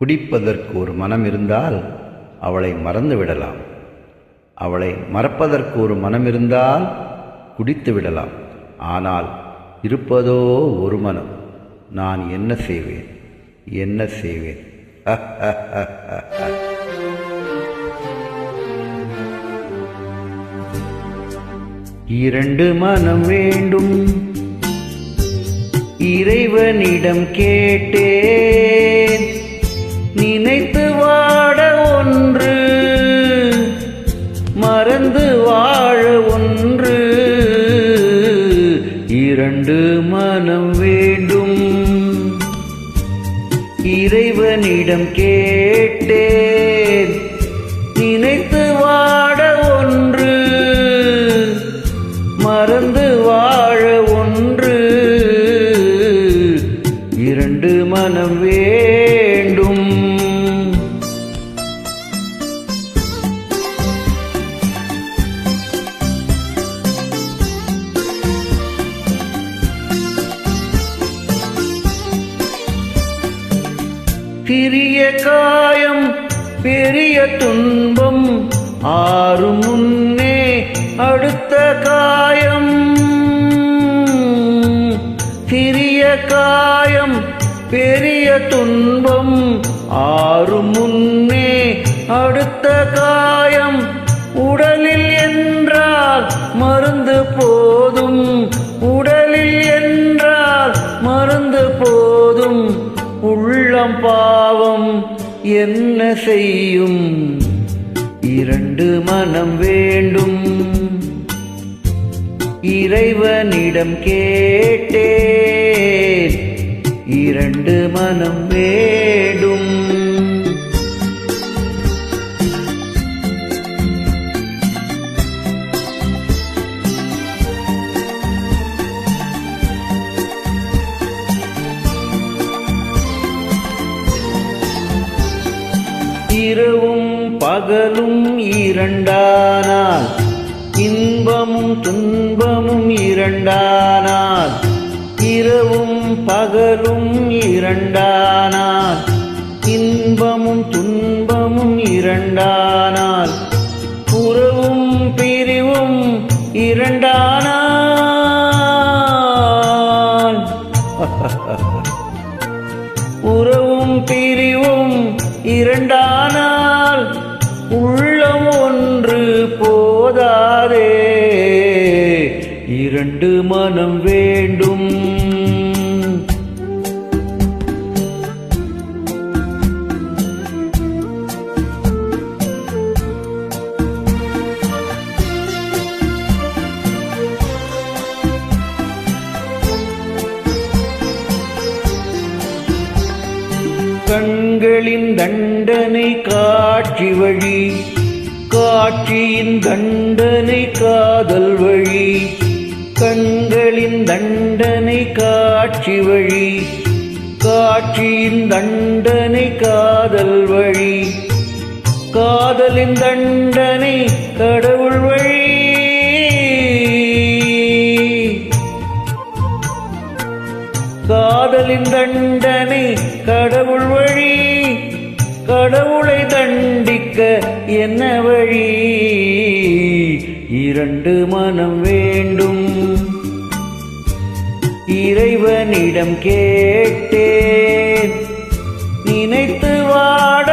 குடிப்பதற்கு ஒரு மனம் இருந்தால் அவளை மறந்து விடலாம். அவளை மறப்பதற்கு ஒரு மனம் இருந்தால் குடித்து விடலாம். ஆனால் இருப்பதோ ஒரு மனம். நான் என்ன செய்வேன்? என்ன செய்வேன்? இரண்டு மனம் வேண்டும். இறைவனிடம் கேட்டேன் மறந்து வாழ ஒன்று. இரண்டு மனம் வேண்டும். இறைவனிடம் கேட்டேன் சிறிய காயம் பெரிய துன்பம் ஆறும் முன்னே அடுத்த காயம். சிறிய காயம் பெரிய துன்பம் ஆறும் முன்னே அடுத்த காயம். உடலில் என்றால் மருந்து போதும் உடலில் என்றால் மருந்து போதும். உள்ள உள்ளம் பாவம் என்ன செய்யும்? இரண்டு மனம் வேண்டும். இறைவனிடம் கேட்டேன். இரண்டு மனம் வேண்டும். இரவும் பகலும் இரண்டானால் இன்பமும் துன்பமும் இரண்டானால் இரவும் பகலும் இரண்டானால் இன்பமும் துன்பமும் இரண்டானால் உறவும் பிரிவும் இரண்டானால் உள்ளம் ஒன்று போதாதே. இரண்டு மனம் வேண்டும் கண்களின் தண்டனை காட்சி வழி. காட்சியின் தண்டனை காதல் வழி. கண்களின் தண்டனை காட்சி வழி. காட்சியின் தண்டனை காதல் வழி. காதலின் தண்டனை கடவுள் வழி காதலின் தண்டனை கடவுள் வழி. கடவுளை தண்டிக்க என்ன வழி? இரண்டு மனம் வேண்டும். இறைவனிடம் கேட்டேன். நினைத்து வாட